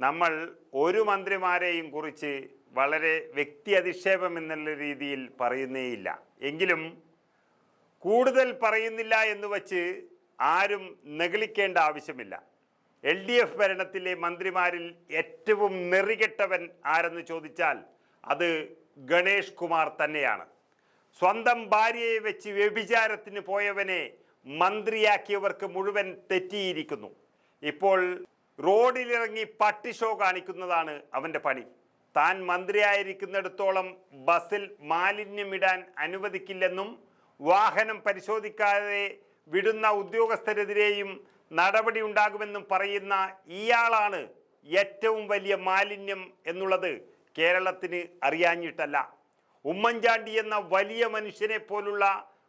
നമ്മൾ ഒരു മന്ത്രിമാരെയും കുറിച്ച് വളരെ വ്യക്തി അധിക്ഷേപം എന്നുള്ള രീതിയിൽ പറയുന്നേയില്ല. എങ്കിലും കൂടുതൽ പറയുന്നില്ല എന്ന് വച്ച് ആരും നെഗളിക്കേണ്ട ആവശ്യമില്ല. എൽ ഡി എഫ് ഭരണത്തിലെ മന്ത്രിമാരിൽ ഏറ്റവും നെറികെട്ടവൻ ആരെന്ന് ചോദിച്ചാൽ അത് ഗണേഷ് കുമാർ തന്നെയാണ്. സ്വന്തം ഭാര്യയെ വെച്ച് വ്യഭിചാരത്തിന് പോയവനെ മന്ത്രിയാക്കിയവർക്ക് മുഴുവൻ തെറ്റിയിരിക്കുന്നു. ഇപ്പോൾ റോഡിലിറങ്ങി പട്ടി ഷോ കാണിക്കുന്നതാണ് അവന്റെ പണി. താൻ മന്ത്രിയായിരിക്കുന്നിടത്തോളം ബസ്സിൽ മാലിന്യമിടാൻ അനുവദിക്കില്ലെന്നും വാഹനം പരിശോധിക്കാതെ വിടുന്ന ഉദ്യോഗസ്ഥരെതിരെയും നടപടി ഉണ്ടാകുമെന്നും പറയുന്ന ഇയാളാണ് ഏറ്റവും വലിയ മാലിന്യം എന്നുള്ളത് കേരളത്തിന് അറിയാഞ്ഞിട്ടല്ല. ഉമ്മൻചാണ്ടി എന്ന വലിയ മനുഷ്യനെ പോലുള്ള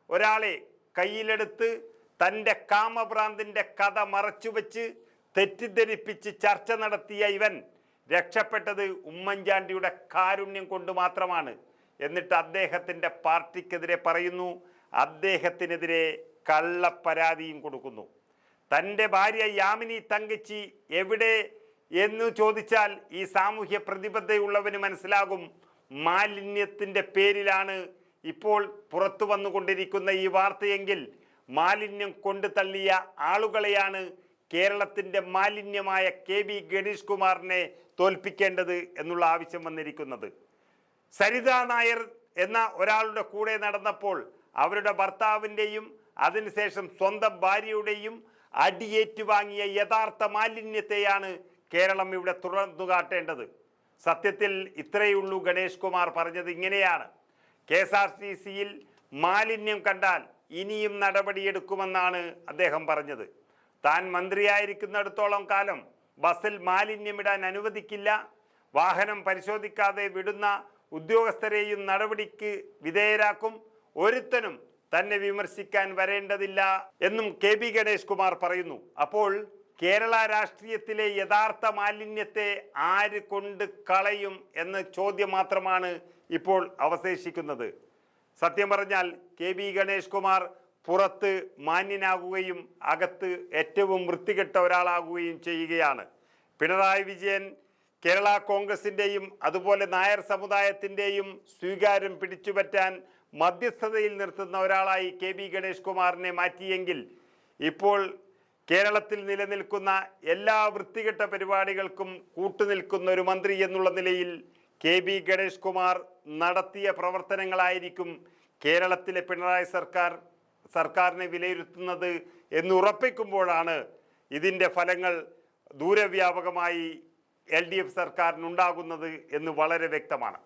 ഒരാളെ കയ്യിലെടുത്ത് തന്റെ കാമഭ്രാന്തിന്റെ കഥ മറച്ചുവെച്ച് തെറ്റിദ്ധരിപ്പിച്ച് ചർച്ച നടത്തിയ ഇവൻ രക്ഷപ്പെട്ടത് ഉമ്മൻചാണ്ടിയുടെ കാരുണ്യം കൊണ്ട് മാത്രമാണ് എന്നിട്ട് അദ്ദേഹത്തിന്റെ പാർട്ടിക്കെതിരെ പറയുന്നു. അദ്ദേഹത്തിനെതിരെ കള്ളപ്പരാതിയും കൊടുക്കുന്നു. തന്റെ ഭാര്യ യാമിനി തങ്കച്ചി എവിടെ എന്ന് ചോദിച്ചാൽ ഈ സാമൂഹ്യ പ്രതിബദ്ധതയുള്ളവന് മനസ്സിലാകും. മാലിന്യത്തിന്റെ പേരിലാണ് ഇപ്പോൾ പുറത്തു വന്നുകൊണ്ടിരിക്കുന്ന ഈ വാർത്തയെങ്കിൽ മാലിന്യം കൊണ്ടു തള്ളിയ ആളുകളെയാണ് കേരളത്തിന്റെ മാലിന്യമായ കെ വി ഗണേഷ് കുമാറിനെ തോൽപ്പിക്കേണ്ടത് എന്നുള്ള ആവശ്യം വന്നിരിക്കുന്നത്. സരിത നായർ എന്ന ഒരാളുടെ കൂടെ നടന്നപ്പോൾ അവരുടെ ഭർത്താവിന്റെയും അതിനുശേഷം സ്വന്തം ഭാര്യയുടെയും അടിയേറ്റുവാങ്ങിയ യഥാർത്ഥ മാലിന്യത്തെയാണ് കേരളം ഇവിടെ തുറന്നു കാട്ടേണ്ടത്. സത്യത്തിൽ ഇത്രയുള്ളൂ ഗണേഷ് കുമാർ പറഞ്ഞത് ഇങ്ങനെയാണ്. കെ എസ് ആർ ടി സിയിൽ മാലിന്യം കണ്ടാൽ ഇനിയും നടപടിയെടുക്കുമെന്നാണ് അദ്ദേഹം പറഞ്ഞത്. താൻ മന്ത്രിയായിരിക്കുന്നിടത്തോളം കാലം ബസ്സിൽ മാലിന്യമിടാൻ അനുവദിക്കില്ല. വാഹനം പരിശോധിക്കാതെ വിടുന്ന ഉദ്യോഗസ്ഥരെയും നടപടിക്ക് വിധേയരാക്കും. ഒരുത്തനും തന്നെ വിമർശിക്കാൻ വരേണ്ടതില്ല എന്നും കെ ബി ഗണേഷ് കുമാർ പറയുന്നു. അപ്പോൾ കേരള രാഷ്ട്രീയത്തിലെ യഥാർത്ഥ മാലിന്യത്തെ ആര് കൊണ്ട് കളയും എന്ന ചോദ്യം മാത്രമാണ് ഇപ്പോൾ അവശേഷിക്കുന്നത്. സത്യം പറഞ്ഞാൽ കെ ബി ഗണേഷ് കുമാർ പുറത്ത് മാന്യനാകുകയും അകത്ത് ഏറ്റവും വൃത്തികെട്ട ഒരാളാകുകയും ചെയ്യുകയാണ്. പിണറായി വിജയൻ കേരള കോൺഗ്രസിന്റെയും അതുപോലെ നായർ സമുദായത്തിന്റെയും സ്വീകാരം പിടിച്ചുപറ്റാൻ മധ്യസ്ഥതയിൽ നിർത്തുന്ന ഒരാളായി കെ ബി ഗണേഷ് കുമാറിനെ മാറ്റിയെങ്കിൽ ഇപ്പോൾ കേരളത്തിൽ നിലനിൽക്കുന്ന എല്ലാ വൃത്തികെട്ട പരിപാടികൾക്കും കൂട്ടുനിൽക്കുന്ന ഒരു മന്ത്രി എന്നുള്ള നിലയിൽ കെ ബി ഗണേഷ് കുമാർ നടത്തിയ പ്രവർത്തനങ്ങളായിരിക്കും കേരളത്തിലെ പിണറായി സർക്കാർ സർക്കാരിനെ വിലയിരുത്തുന്നത് എന്ന് ഉറപ്പിക്കുമ്പോഴാണ് ഇതിന്റെ ഫലങ്ങൾ ദൂരവ്യാപകമായി എൽ ഡി എഫ് സർക്കാരിനുണ്ടാകുന്നത് എന്ന് വളരെ വ്യക്തമാണ്.